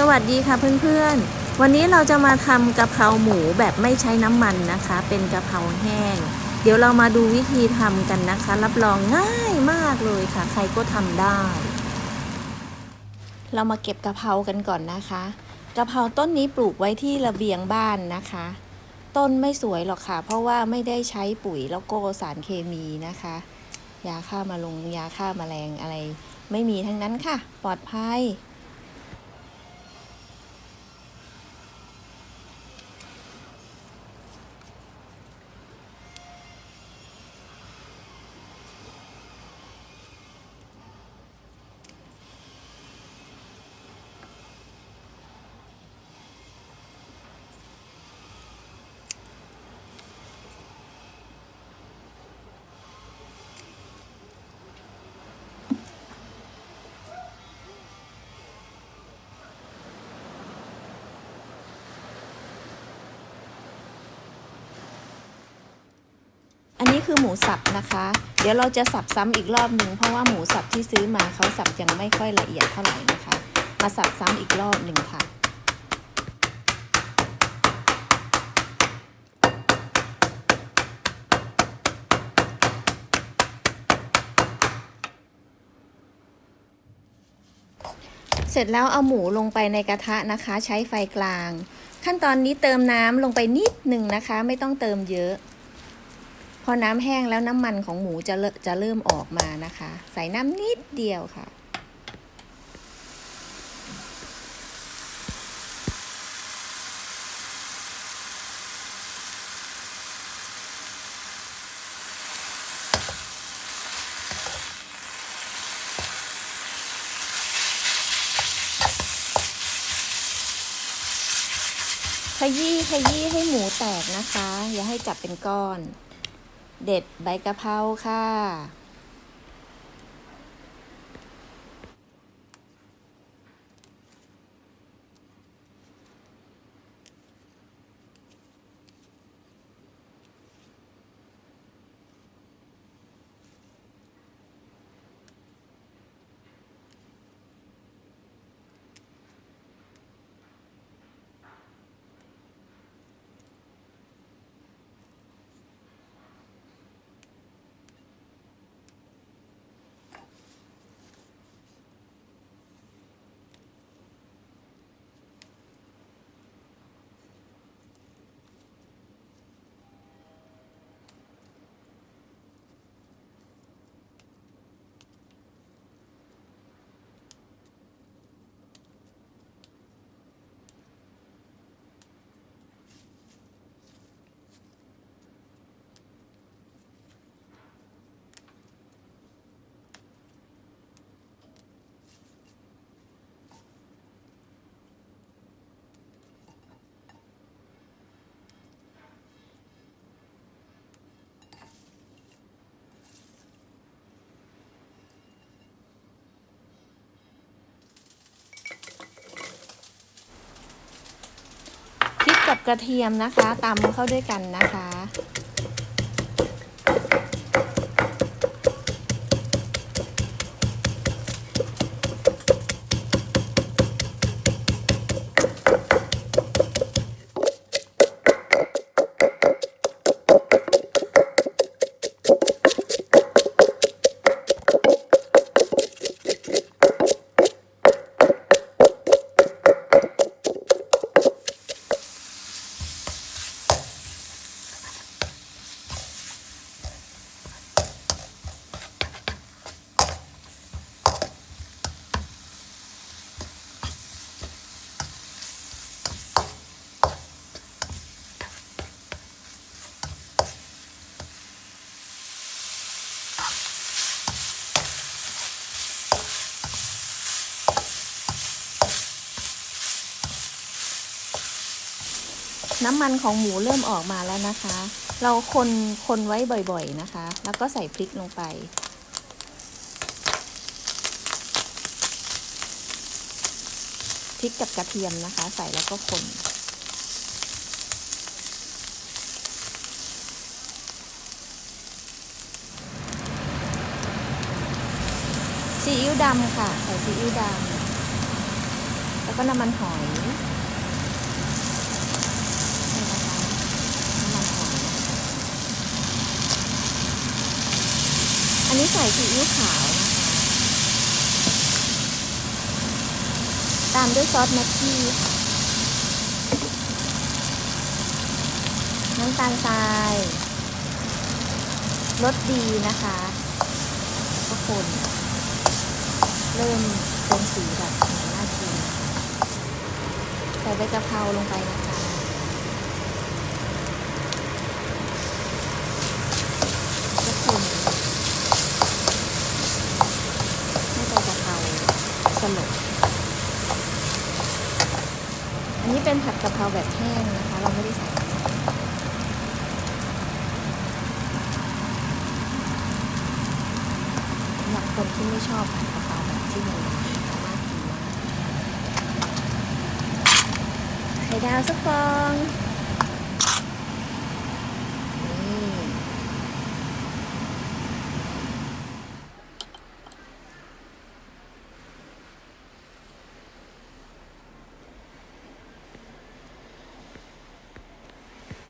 สวัสดีค่ะเพื่อนๆ วันนี้เราจะมาทำกะเพราหมูแบบไม่ใช้น้ำมันนะคะ เป็นกะเพราแห้ง เดี๋ยวเรามาดูวิธีทำกันนะคะ รับรองง่ายมากเลยค่ะ ใครก็ทำได้ เรามาเก็บกะเพรากันก่อนนะคะกะเพราต้นนี้ปลูกไว้ที่ระเบียงบ้านนะคะ ต้นไม่สวยหรอกค่ะ เพราะว่าไม่ได้ใช้ปุ๋ยแล้วก็สารเคมีนะคะ ยาฆ่ามาลงยาฆ่ามาแมลงอะไร ไม่มีทั้งนั้นค่ะ ปลอดภัย อันนี้คือหมูสับนะคะ เดี๋ยวเราจะสับซ้ำอีกรอบหนึ่งเพราะว่าหมูสับที่ซื้อมาเขาสับยังไม่ค่อยละเอียดเท่าไหร่นะคะ มาสับซ้ำอีกรอบหนึ่งค่ะเสร็จแล้วเอาหมูลงไปในกระทะนะคะ ใช้ไฟกลาง ขั้นตอนนี้เติมน้ำลงไปนิดหนึ่งนะคะ ไม่ต้องเติมเยอะ พอน้ำแห้งแล้วน้ำมันของหมูจะเลจะเริ่มออกมานะคะ ใส่น้ำนิดเดียวค่ะ ขยี้ขยี้ให้หมูแตกนะคะ อย่าให้จับเป็นก้อน เด็ดใบกะเพราค่ะ พริ กระเทียมนะคะตำเข้าด้วยกันนะคะ น้ำมันของหมูเริ่มออกมาแล้วนะคะ เราคนคนไว้บ่อยๆนะคะ แล้วก็ใส่พริกลงไป พริกกับกระเทียมนะคะ ใส่แล้วก็คน ซีอิ๊วดำค่ะ ใส่ซีอิ๊วดำ แล้วก็น้ำมันหอยนี่นะคะน้ำมันหอย อั นนี้ใส่ซีอิ๊วขาวนะคะตามด้วยซอสแม็กกี้ค่ะ น้ำตาลทรายรสดีนะคะก็คนเริ่มเป็นสีแบบน่ากินนะคใส่ใบกะเพราลงไปนะคะก็คนให้ใบกะเพราสลบ อันนี้เป็นผัดกะเพราแบบแห้งนะคะ เราไม่ได้ใส่สำหรับคนที่ไม่ชอบผัดกะเพราแบบที่มันสามารถกินได้ไข่ดาวสักฟอง